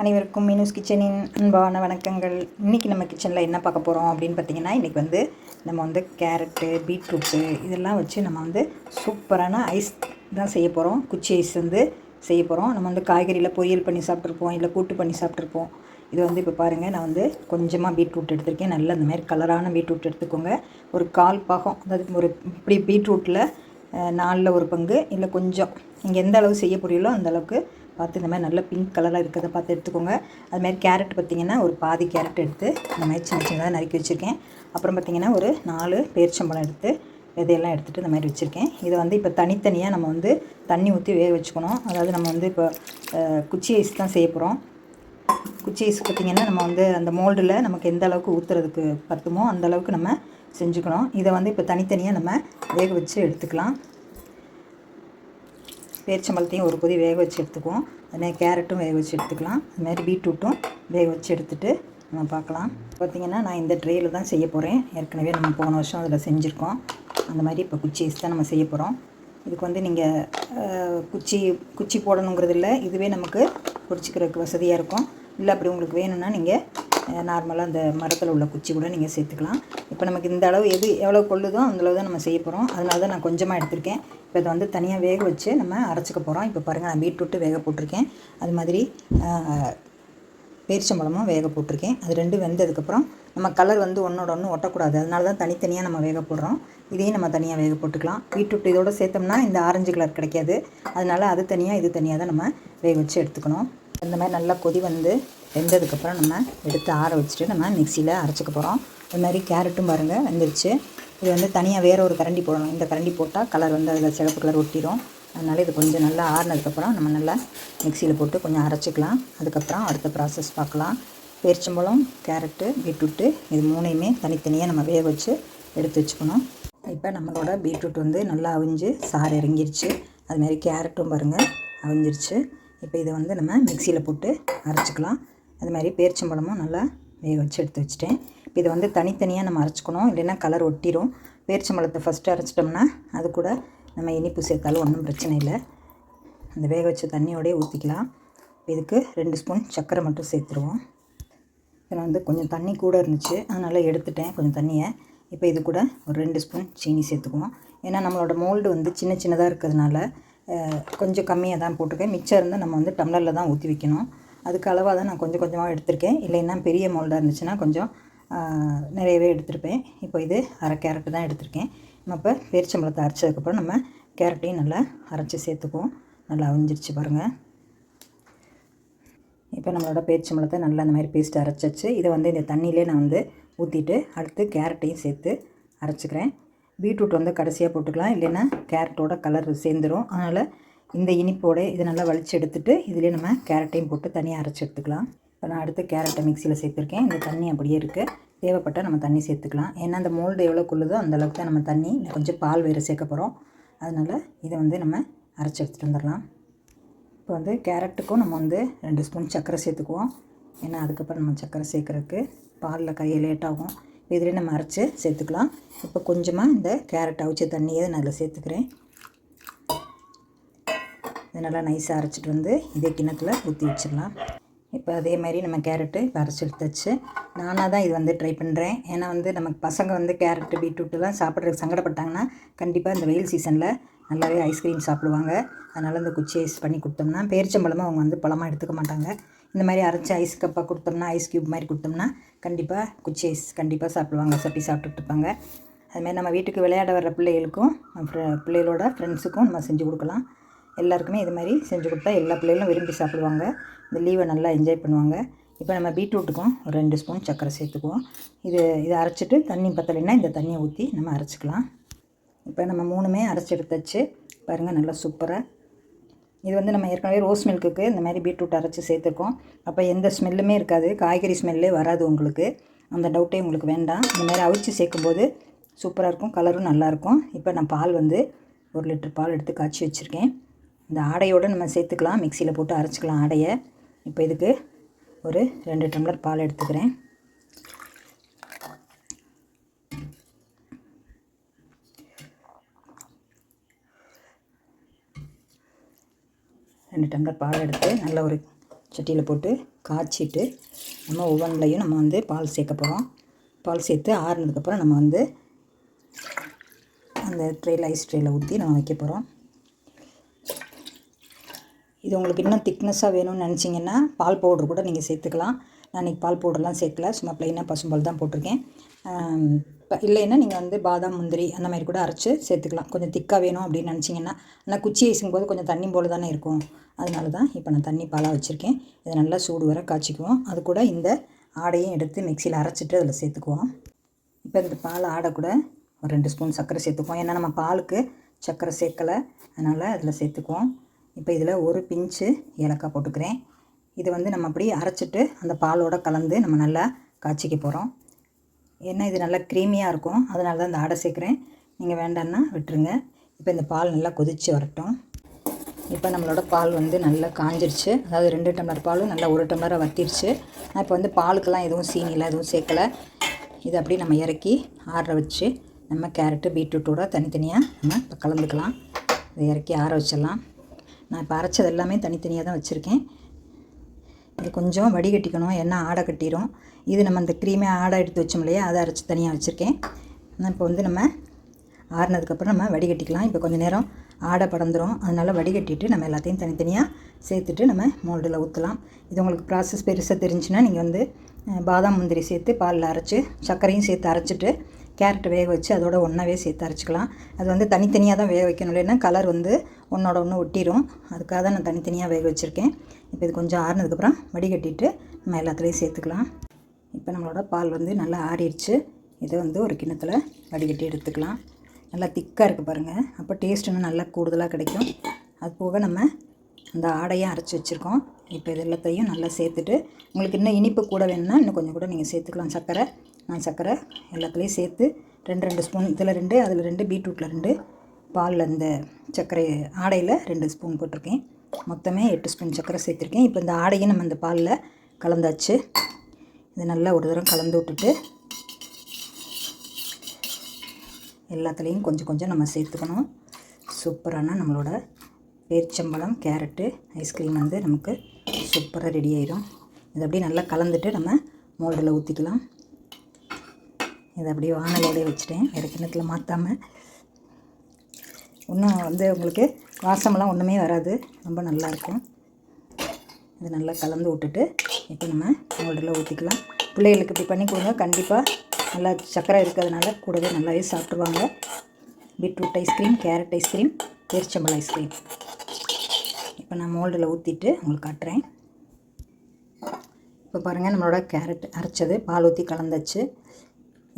அனைவருக்கும் மீனூஸ் கிச்சனின் அன்பான வணக்கங்கள். இன்றைக்கி நம்ம கிச்சனில் என்ன பார்க்க போகிறோம் அப்படின்னு பார்த்தீங்கன்னா இன்றைக்கி வந்து நம்ம வந்து கேரட்டு பீட்ரூட்டு இதெல்லாம் வச்சு நம்ம வந்து சூப்பரான ஐஸ் தான் செய்ய போகிறோம் குச்சி ஐஸ் வந்து செய்ய போகிறோம் நம்ம வந்து காய்கறியில் பொரியல் பண்ணி சாப்பிட்ருப்போம் இல்லை கூட்டு பண்ணி சாப்பிட்ருப்போம் இது வந்து இப்போ பாருங்கள் நான் வந்து கொஞ்சமாக பீட்ரூட் எடுத்திருக்கேன். நல்ல இந்த மாதிரி கலரான பீட்ரூட் எடுத்துக்கோங்க. ஒரு கால் பாகம் அதாவது ஒரு இப்படி பீட்ரூட்டில் நாலில் ஒரு பங்கு இல்லை கொஞ்சம் நீங்கள் எந்த அளவு செய்ய போறீங்களோ அந்த அளவுக்கு பார்த்து இந்த மாதிரி நல்ல பிங்க் கலராக இருக்கிறத பார்த்து எடுத்துக்கோங்க. அது மாதிரி கேரட் பார்த்திங்கன்னா ஒரு பாதி கேரட் எடுத்து இந்த மாதிரி சின்ன சின்னதாக நறுக்கி வச்சுருக்கேன். அப்புறம் பார்த்திங்கன்னா ஒரு நாலு பேரிச்சம்பழம் எடுத்து விதையெல்லாம் எடுத்துகிட்டு இந்த மாதிரி வச்சுருக்கேன். இதை வந்து இப்போ தனித்தனியாக நம்ம வந்து தண்ணி ஊற்றி வேக வச்சுக்கணும். அதாவது நம்ம வந்து இப்போ குச்சி ஐஸ் தான் செய்ய போகிறோம் குச்சி ஐஸ் பார்த்திங்கன்னா நம்ம வந்து அந்த மோல்டில் நமக்கு எந்த அளவுக்கு ஊற்றுறதுக்கு பத்துமோ அந்த அளவுக்கு நம்ம செஞ்சுக்கணும். இதை வந்து இப்போ தனித்தனியாக நம்ம வேக வச்சு எடுத்துக்கலாம். பேரிச்சம்பழத்தையும் ஒரு கொதி வேக வச்சு எடுத்துக்குவோம். அதே கேரட்டும் வேக வச்சு எடுத்துக்கலாம். அதுமாதிரி பீட்ரூட்டும் வேக வச்சு எடுத்துகிட்டு நம்ம பார்க்கலாம். பார்த்திங்கன்னா நான் இந்த ட்ரேயில் தான் செய்ய போகிறேன் ஏற்கனவே நம்ம போன வருஷம் அதில் செஞ்சுருக்கோம். அந்த மாதிரி இப்போ குச்சி தான் நம்ம செய்ய போகிறோம் இதுக்கு வந்து நீங்கள் குச்சி குச்சி போடணுங்கிறது இல்லை. இதுவே நமக்கு பிடிச்சிக்கிறதுக்கு வசதியாக இருக்கும். இல்லை அப்படி உங்களுக்கு வேணும்னா நீங்கள் நார்மலாக அந்த மரத்தில் உள்ள குச்சி கூட நீங்கள் சேர்த்துக்கலாம். இப்போ நமக்கு இந்த அளவு எது எவ்வளோ கொள்ளுதோ அந்த அளவு தான் நம்ம செய்ய போகிறோம் அதனால தான் நான் கொஞ்சமாக எடுத்திருக்கேன். இப்போ இதை வந்து தனியாக வேக வச்சு நம்ம அரைச்சிக்க போகிறோம் இப்போ பாருங்கள் நான் பீட்ரூட்டு வேக போட்டிருக்கேன். அது மாதிரி பேரிச்சம்பழமும் வேக போட்டிருக்கேன். அது ரெண்டும் வெந்ததுக்கப்புறம் நம்ம கலர் வந்து ஒன்றோட ஒன்று ஒட்டக்கூடாது. அதனால தான் தனித்தனியாக நம்ம வேக போடுறோம். இதையும் நம்ம தனியாக வேக போட்டுக்கலாம். பீட்ரூட் இதோட சேர்த்தோம்னா இந்த ஆரஞ்சு கலர் கிடைக்காது. அதனால அது தனியாக இது தனியாக தான் நம்ம வேக வச்சு எடுத்துக்கணும். இந்த மாதிரி நல்லா கொதி வந்து வெந்ததுக்கப்புறம் நம்ம எடுத்து ஆற வச்சுட்டு நம்ம மிக்சியில் அரைச்சிக்க போகிறோம் அது மாதிரி கேரட்டும் பாருங்கள் வெந்துருச்சு. இது வந்து தனியாக வேறு ஒரு கரண்டி போடணும். இந்த கரண்டி போட்டால் கலர் வந்து அதில் சிகப்பு கலர் ஒட்டிடும் அதனால் இது கொஞ்சம் நல்லா ஆறுனதுக்கப்புறம் நம்ம நல்லா மிக்சியில் போட்டு கொஞ்சம் அரைச்சிக்கலாம். அதுக்கப்புறம் அடுத்த ப்ராசஸ் பார்க்கலாம். பேரிச்சம்பழம் கேரட்டு பீட்ரூட்டு இது மூணையுமே தனித்தனியாக நம்ம வேக வச்சு எடுத்து வச்சுக்கணும். இப்போ நம்மளோட பீட்ரூட் வந்து நல்லா அவிஞ்சு சாறு இறங்கிருச்சு. அதுமாரி கேரட்டும் பாருங்கள் அவிஞ்சிருச்சு. இப்போ இதை வந்து நம்ம மிக்சியில் போட்டு அரைச்சிக்கலாம். அது மாதிரி பேரிச்சம்பழமும் நல்லா வேக வச்சு எடுத்து வச்சுட்டேன். இப்போ இதை வந்து தனித்தனியாக நம்ம அரைச்சிக்கணும். இல்லைன்னா கலர் ஒட்டிடும் பேரிச்சம்பழத்தை ஃபஸ்ட்டு அரைச்சிட்டோம்னா அது கூட நம்ம இனிப்பு சேர்த்தாலும் ஒன்றும் பிரச்சனை இல்லை. அந்த வேக வச்ச தண்ணியோடய ஊற்றிக்கலாம் இதுக்கு ரெண்டு ஸ்பூன் சர்க்கரை மட்டும் சேர்த்துருவோம். இதில் வந்து கொஞ்சம் தண்ணி கூட இருந்துச்சு. அதனால் எடுத்துட்டேன் கொஞ்சம் தண்ணியை. இப்போ இது கூட ஒரு ரெண்டு ஸ்பூன் சீனி சேர்த்துக்குவோம். ஏன்னா நம்மளோட மோல்டு வந்து சின்ன சின்னதாக இருக்கிறதுனால கொஞ்சம் கம்மியாக தான் போட்டிருக்கேன். மிச்சம் இருந்தால் நம்ம வந்து டம்ளரில் தான் ஊற்றி வைக்கணும். அதுக்கு அளவாக தான் நான் கொஞ்சம் கொஞ்சமாக எடுத்திருக்கேன். இல்லைன்னா பெரிய மோல்டாக இருந்துச்சுன்னா கொஞ்சம் நிறையவே எடுத்திருப்பேன். இப்போ இது அரை கேரட்டு தான் எடுத்திருக்கேன். நம்ம இப்போ பேரிச்சம்பழத்தை அரைச்சதுக்கப்புறம் நம்ம கேரட்டையும் நல்லா அரைச்சி சேர்த்துக்குவோம். நல்லா அவிஞ்சிருச்சு பாருங்கள் இப்போ நம்மளோட பேரிச்சம்பழத்தை நல்லா அந்த மாதிரி பேஸ்ட் அரைச்சாச்சு. இதை வந்து இந்த தண்ணியிலே நான் வந்து ஊற்றிட்டு அடுத்து கேரட்டையும் சேர்த்து அரைச்சிக்கிறேன். பீட்ரூட் வந்து கடைசியாக போட்டுக்கலாம். இல்லைன்னா கேரட்டோட கலர் சேர்ந்துடும் அதனால் இந்த இனிப்போட இதை நல்லா வலிச்சு எடுத்துட்டு இதிலே நம்ம கேரட்டையும் போட்டு தனியாக அரைச்சி எடுத்துக்கலாம். இப்போ நான் அடுத்து கேரட்டை மிக்சியில் சேர்த்துருக்கேன். இந்த தண்ணி அப்படியே இருக்குது தேவைப்பட்டால் நம்ம தண்ணி சேர்த்துக்கலாம். ஏன்னா அந்த மோல்டு எவ்வளோ கொள்ளுதோ அந்தளவுக்கு தான் நம்ம தண்ணி கொஞ்சம் பால் வேறு சேர்க்க போகிறோம் அதனால் இதை வந்து நம்ம அரைச்சி எடுத்துகிட்டு வந்துடலாம். இப்போ வந்து கேரட்டுக்கும் நம்ம வந்து ரெண்டு ஸ்பூன் சர்க்கரை சேர்த்துக்குவோம். ஏன்னா அதுக்கப்புறம் நம்ம சர்க்கரை சேர்க்குறதுக்கு பாலில் கையை லேட்டாகும் இதிலே நம்ம அரைச்சி சேர்த்துக்கலாம். இப்போ கொஞ்சமாக இந்த கேரட் அவிச்ச தண்ணியை நான் அதில் சேர்த்துக்கிறேன். இதை நல்லா நைஸாக அரைச்சிட்டு வந்து இதே கிணத்துல ஊற்றி வச்சிடலாம். இப்போ அதே மாதிரி நம்ம கேரட்டு இப்போ அரைச்சி எடுத்தாச்சு. நானாக தான் இது வந்து ட்ரை பண்ணுறேன் ஏன்னா வந்து நமக்கு பசங்க வந்து கேரட்டு பீட்ரூட்டெலாம் சாப்பிட்றதுக்கு சங்கடப்பட்டாங்கன்னா கண்டிப்பாக இந்த வெயில் சீசனில் நல்லாவே ஐஸ்கிரீம் சாப்பிடுவாங்க. அதனால் இந்த குச்சி ஐஸ் பண்ணி கொடுத்தோம்னா பேரிச்சம்பழமும் அவங்க வந்து பழமாக எடுத்துக்க மாட்டாங்க. இந்த மாதிரி அரைச்சி ஐஸ் கப்பாக கொடுத்தோம்னா ஐஸ் க்யூப் மாதிரி கொடுத்தோம்னா கண்டிப்பாக குச்சி ஐஸ் கண்டிப்பாக சாப்பிடுவாங்க. சப்பி சாப்பிட்டுட்டு இருப்பாங்க. அதுமாதிரி நம்ம வீட்டுக்கு விளையாட வர்ற பிள்ளைகளுக்கும் பிள்ளைகளோட ஃப்ரெண்ட்ஸுக்கும் நம்ம செஞ்சு கொடுக்கலாம். எல்லாருக்குமே இது மாதிரி செஞ்சு கொடுத்தா எல்லா பிள்ளைகளும் விரும்பி சாப்பிடுவாங்க. இந்த லீவை நல்லா என்ஜாய் பண்ணுவாங்க. இப்போ நம்ம பீட்ரூட்டுக்கும் ஒரு ரெண்டு ஸ்பூன் சர்க்கரை சேர்த்துக்குவோம். இது இதை அரைச்சிட்டு தண்ணி பத்தலைன்னா இந்த தண்ணியை ஊற்றி நம்ம அரைச்சிக்கலாம். இப்போ நம்ம மூணுமே அரைச்சி எடுத்தாச்சு. பாருங்கள் நல்லா சூப்பராக இது வந்து நம்ம ஏற்கனவே ரோஸ் மில்க்குக்கு இந்த மாதிரி பீட்ரூட் அரைச்சி சேர்த்துருக்கோம். அப்போ எந்த ஸ்மெல்லுமே இருக்காது. காய்கறி ஸ்மெல்லே வராது உங்களுக்கு. அந்த டவுட்டே உங்களுக்கு வேண்டாம். இந்த மாதிரி அவிச்சு சேர்க்கும்போது சூப்பராக இருக்கும். கலரும் நல்லாயிருக்கும் இப்போ நான் பால் வந்து ஒரு லிட்டர் பால் எடுத்து காய்ச்சி வச்சுருக்கேன். இந்த ஆடையோடு நம்ம சேர்த்துக்கலாம். மிக்சியில் போட்டு அரைச்சிக்கலாம் ஆடையை. இப்போ இதுக்கு ஒரு ரெண்டு டம்ளர் பால் எடுத்துக்கிறேன். ரெண்டு டம்ளர் பால் எடுத்து நல்ல ஒரு சட்டியில் போட்டு காய்ச்சிட்டு நம்ம ஒவ்வொன்றிலையும் நம்ம வந்து பால் சேர்க்க போகிறோம் பால் சேர்த்து ஆறுனதுக்கப்புறம் நம்ம வந்து அந்த ட்ரேயில் ஐஸ் ட்ரேயில் ஊற்றி நம்ம வைக்க போகிறோம் இது உங்களுக்கு இன்னும் திக்னஸ்ஸாக வேணும்னு நினச்சிங்கன்னா பால் பவுட்ரு கூட நீங்கள் சேர்த்துக்கலாம். நான் இன்றைக்கி பால் பவுடர்லாம் சேர்க்கல சும்மா ப்ளைனாக பசும்பால் தான் போட்டிருக்கேன். இப்போ இல்லைன்னா நீங்கள் வந்து பாதாம் முந்திரி அந்த மாதிரி கூட அரைச்சி சேர்த்துக்கலாம். கொஞ்சம் திக்காக வேணும் அப்படின்னு நினச்சிங்கன்னா ஆனால் குச்சி ஐஸுங்கும் போது கொஞ்சம் தண்ணி போல் தானே இருக்கும். அதனால தான் இப்போ நான் தண்ணி பாலாக வச்சுருக்கேன். இதை நல்லா சூடு வர காய்ச்சிக்குவோம். அது கூட இந்த ஆடையும் எடுத்து மிக்சியில் அரைச்சிட்டு அதில் சேர்த்துக்குவோம். இப்போ இந்த பால் ஆடை கூட ஒரு ரெண்டு ஸ்பூன் சர்க்கரை சேர்த்துக்குவோம். ஏன்னா நம்ம பாலுக்கு சர்க்கரை சேர்க்கலை. அதனால் அதில் சேர்த்துக்குவோம். இப்போ இதில் ஒரு பிஞ்சு ஏலக்காய் போட்டுக்கிறேன். இது வந்து நம்ம அப்படியே அரைச்சிட்டு அந்த பாலோட கலந்து நம்ம நல்லா காய்ச்சிக்க போகிறோம். ஏன்னா இது நல்லா க்ரீமியாக இருக்கும். அதனால தான் இந்த ஆடை சேர்க்குறேன். நீங்கள் வேண்டான்னா விட்டுருங்க. இப்போ இந்த பால் நல்லா கொதித்து வரட்டும். இப்போ நம்மளோட பால் வந்து நல்லா காஞ்சிருச்சு. அதாவது ரெண்டு டம்ளர் பால் நல்லா ஒரு டம்ளராக வத்திருச்சு. நான் இப்போ வந்து பாலுக்கெல்லாம் எதுவும் சீனியெல்லாம் எதுவும் சேர்க்கலை. இதை அப்படியே நம்ம இறக்கி ஆற வச்சு நம்ம கேரட்டு பீட்ரூட்டோட தனித்தனியாக நம்ம இப்போ கலந்துக்கலாம். இதை இறக்கி ஆற வச்சிடலாம். நான் இப்போ அரைச்சது எல்லாமே தனித்தனியாக தான் வச்சுருக்கேன். இது கொஞ்சம் வடிகட்டிக்கணும் ஏன்னா ஆடை கட்டிடும் இது நம்ம அந்த க்ரீமே ஆடை எடுத்து வச்சோம் இல்லையா அதை அரைச்சி தனியாக வச்சுருக்கேன். இப்போ வந்து நம்ம ஆறினதுக்கப்புறம் நம்ம வடிகட்டிக்கலாம். இப்போ கொஞ்சம் நேரம் ஆடை படந்துரும். அதனால் வடிகட்டிட்டு நம்ம எல்லாத்தையும் தனித்தனியாக சேர்த்துட்டு நம்ம மோல்டில் ஊற்றலாம் இது உங்களுக்கு ப்ராசஸ் பெருசாக தெரிஞ்சுன்னா நீங்கள் வந்து பாதாம் முந்திரி சேர்த்து பாலில் அரைச்சி சர்க்கரையும் சேர்த்து அரைச்சிட்டு கேரட் வேக வச்சு அதோட ஒன்றாவே சேர்த்து அரைச்சிக்கலாம். அது வந்து தனித்தனியாக தான் வேக வைக்கணும். இல்லைன்னா கலர் வந்து ஒன்றோட ஒன்று ஒட்டிடும் அதுக்காக தான் நான் தனித்தனியாக வேக வச்சுருக்கேன். இப்போ இது கொஞ்சம் ஆறுனதுக்கப்புறம் வடிகட்டிட்டு நம்ம எல்லாத்துலேயும் சேர்த்துக்கலாம். இப்போ நம்மளோட பால் வந்து நல்லா ஆறிடுச்சு. இதை வந்து ஒரு கிண்ணத்தில் வடிகட்டி எடுத்துக்கலாம். நல்லா திக்காக இருக்குது பாருங்கள் அப்போ டேஸ்ட் இன்னும் நல்லா கூடுதலாக கிடைக்கும். அது போக நம்ம அந்த ஆடையும் அரைச்சி வச்சுருக்கோம். இப்போ இது எல்லாத்தையும் நல்லா சேர்த்துட்டு உங்களுக்கு இன்னும் இனிப்பு கூட வேணும்னா இன்னும் கொஞ்சம் கூட நீங்கள் சேர்த்துக்கலாம். சர்க்கரை நான் சர்க்கரை எல்லாத்துலேயும் சேர்த்து ரெண்டு ரெண்டு ஸ்பூன் இதில் ரெண்டு அதில் ரெண்டு பீட்ரூட்டில் ரெண்டு பாலில் இந்த சர்க்கரை ஆடையில் ரெண்டு ஸ்பூன் போட்டிருக்கேன். மொத்தமே எட்டு ஸ்பூன் சர்க்கரை சேர்த்துருக்கேன். இப்போ இந்த ஆடையும் நம்ம இந்த பாலில் கலந்தாச்சு. இதை நல்லா ஒரு தடவை கலந்து விட்டுட்டு எல்லாத்துலேயும் கொஞ்சம் கொஞ்சம் நம்ம சேர்த்துக்கணும். சூப்பரான நம்மளோட பேரிச்சம்பழம் கேரட்டு ஐஸ்கிரீம் வந்து நமக்கு சூப்பராக ரெடி ஆயிடும் இதை அப்படியே நல்லா கலந்துட்டு நம்ம மோல்டில் ஊற்றிக்கலாம் இதை அப்படியே வானலோடய வச்சுட்டேன். வேறு கிணத்துல மாற்றாமல் இன்னும் வந்து உங்களுக்கு வாசமெல்லாம் ஒன்றுமே வராது. ரொம்ப நல்லாயிருக்கும் இது நல்லா கலந்து விட்டுட்டு இப்போ நம்ம மோல்டில் ஊற்றிக்கலாம் பிள்ளைகளுக்கு இப்படி பண்ணி கொடுங்க. கண்டிப்பாக நல்லா சர்க்கரை இருக்கிறதுனால கூடவே நல்லாவே சாப்பிட்ருவாங்க beetroot ice cream carrot ice cream பேரிச்சம்பழம் ஐஸ்கிரீம் இப்போ நான் மோல்டில் ஊற்றிட்டு உங்களுக்கு காட்டுறேன். இப்போ பாருங்கள் நம்மளோட கேரட் அரைச்சது. பால் ஊற்றி கலந்தாச்சு.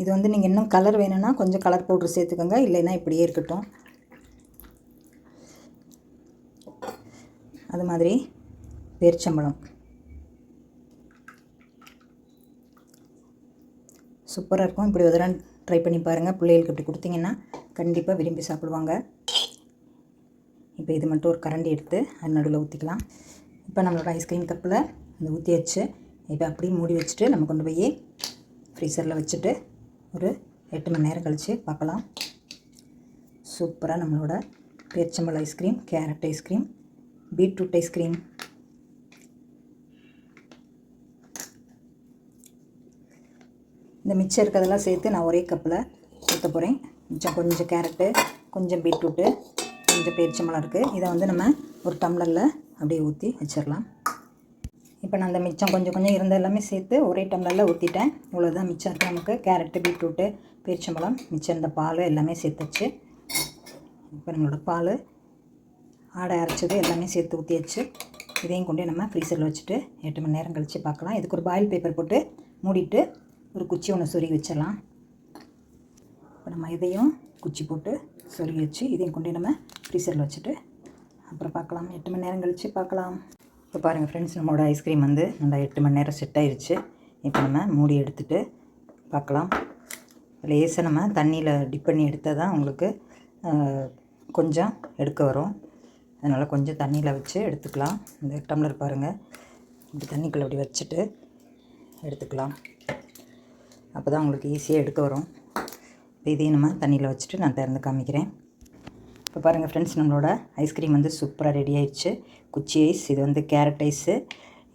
இது வந்து நீங்கள் இன்னும் கலர் வேணும்னா கொஞ்சம் கலர் பவுட்ரு சேர்த்துக்கோங்க. இல்லைன்னா இப்படியே இருக்கட்டும். அது மாதிரி பேரிச்சம்பழம். சூப்பராக இருக்கும். இப்படி ஒரு தடவை ட்ரை பண்ணி பாருங்கள் பிள்ளைகளுக்கு இப்படி கொடுத்தீங்கன்னா கண்டிப்பாக விரும்பி சாப்பிடுவாங்க. இப்போ இது மட்டும் ஒரு கரண்டி எடுத்து அது நடுவில் ஊற்றிக்கலாம் இப்போ நம்மளோட ஐஸ்கிரீம் கப்பில் இந்த ஊற்றி வச்சு இப்போ அப்படியே மூடி வச்சுட்டு நம்ம கொண்டு போய் ஃப்ரீசரில் வச்சுட்டு ஒரு எட்டு மணி நேரம் கழித்து பார்க்கலாம். சூப்பராக நம்மளோட பேரிச்சம்பழம் ice cream carrot ice cream beetroot ice cream இந்த மிச்சம் இருக்கிறதெல்லாம் சேர்த்து நான் ஒரே கப்பில் ஊற்ற போகிறேன் மிச்சம் கொஞ்சம் கேரட்டு கொஞ்சம் பீட்ரூட்டு கொஞ்சம் பேரிச்சம்பழம் இருக்குது இதை வந்து நம்ம ஒரு டம்ளரில் அப்படியே ஊற்றி வச்சிடலாம். இப்போ நான் அந்த மிச்சம் கொஞ்சம் கொஞ்சம் இருந்த எல்லாமே சேர்த்து ஒரே டம்ளரில் ஊற்றிட்டேன் இவ்வளோதான் மிச்சம் இருக்குது நமக்கு கேரட்டு பீட்ரூட்டு பேரிச்சம்பழம் மிச்சம் இந்த பால் எல்லாமே சேர்த்துச்சு. இப்போ நம்மளோட பால் ஆடை அரைச்சது எல்லாமே சேர்த்து ஊற்றி வச்சு இதையும் கொண்டு நம்ம ஃப்ரீசரில் வச்சுட்டு எட்டு மணி நேரம் கழித்து பார்க்கலாம். இதுக்கு ஒரு பாயில் பேப்பர் போட்டு மூடிட்டு ஒரு குச்சி ஒன்று சொருகி வச்சிடலாம். இப்போ நம்ம இதையும் குச்சி போட்டு சொருகி வச்சு இதையும் கொண்டு நம்ம ஃப்ரீசரில் வச்சுட்டு அப்புறம் பார்க்கலாம். எட்டு மணி நேரம் கழித்து பார்க்கலாம். இப்போ பாருங்கள் ஃப்ரெண்ட்ஸ் நம்மளோட ஐஸ்கிரீம் வந்து நல்லா எட்டு மணி நேரம் செட் ஆயிடுச்சு இப்போ நம்ம மூடி எடுத்துட்டு பார்க்கலாம். லேசாக நம்ம தண்ணியில் டிப் பண்ணி எடுத்தால் தான் உங்களுக்கு கொஞ்சம் எடுக்க வரும். அதனால் கொஞ்சம் தண்ணியில் வச்சு எடுத்துக்கலாம். இந்த டம்ளர் பாருங்கள் இப்படி தண்ணிக்குள்ளே அப்படி வச்சுட்டு எடுத்துக்கலாம். அப்போ தான் உங்களுக்கு ஈஸியாக எடுக்க வரும். இப்போ இதையும் நம்ம தண்ணியில் வச்சுட்டு நான் திறந்து காமிக்கிறேன். இப்போ பாருங்கள் ஃப்ரெண்ட்ஸ் நம்மளோட ஐஸ்கிரீம் வந்து சூப்பராக ரெடி ஆயிடுச்சு. குச்சி ஐஸ் இது வந்து கேரட் ஐஸு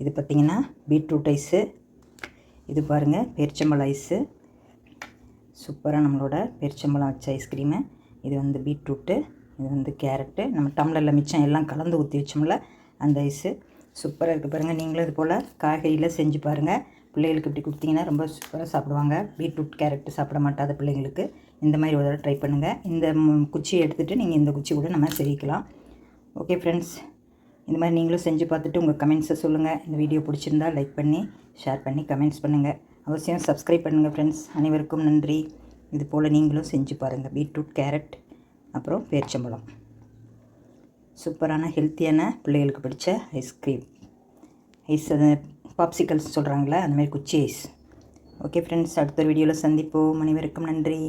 இது பார்த்திங்கன்னா பீட்ரூட் ஐஸு இது பாருங்கள் பேரிச்சம்பழம் ஐஸு சூப்பராக நம்மளோட பேரிச்சம்பழம் வச்ச ஐஸ்கிரீமு இது வந்து பீட்ரூட்டு இது வந்து கேரட்டு. நம்ம டம்ளரில் மிச்சம் எல்லாம் கலந்து ஊற்றி வச்சோம்ல அந்த ஐஸு சூப்பராக இருக்குது பாருங்கள் நீங்களும் இது போல் காய்கறியில் செஞ்சு பாருங்கள் பிள்ளைகளுக்கு இப்படி கொடுத்தீங்கன்னா ரொம்ப சூப்பராக சாப்பிடுவாங்க. பீட்ரூட் கேரட்டு சாப்பிட மாட்டாத பிள்ளைங்களுக்கு இந்த மாதிரி ஒரு தடவை ட்ரை பண்ணுங்கள் இந்த குச்சியை எடுத்துகிட்டு நீங்கள் இந்த குச்சி கூட நம்ம செய்யிக்கலாம் ஓகே ஃப்ரெண்ட்ஸ் இந்த மாதிரி நீங்களும் செஞ்சு பார்த்துட்டு உங்கள் கமெண்ட்ஸை சொல்லுங்கள் இந்த வீடியோ பிடிச்சிருந்தா லைக் பண்ணி ஷேர் பண்ணி கமெண்ட்ஸ் பண்ணுங்கள் அவசியம் சப்ஸ்கிரைப் பண்ணுங்கள் ஃப்ரெண்ட்ஸ் அனைவருக்கும் நன்றி. இது போல் நீங்களும் செஞ்சு பாருங்கள் பீட்ரூட் கேரட் அப்புறம் பேரிச்சம்பழம். சூப்பரான ஹெல்த்தியான பிள்ளைகளுக்கு பிடிச்ச ஐஸ்கிரீம் ஐஸ் அது பாப்சிக்கல்ஸ் சொல்கிறாங்களே அந்தமாதிரி குச்சி ஐஸ் ஓகே ஃப்ரெண்ட்ஸ் அடுத்த வீடியோவில் சந்திப்போம். அனைவருக்கும் நன்றி.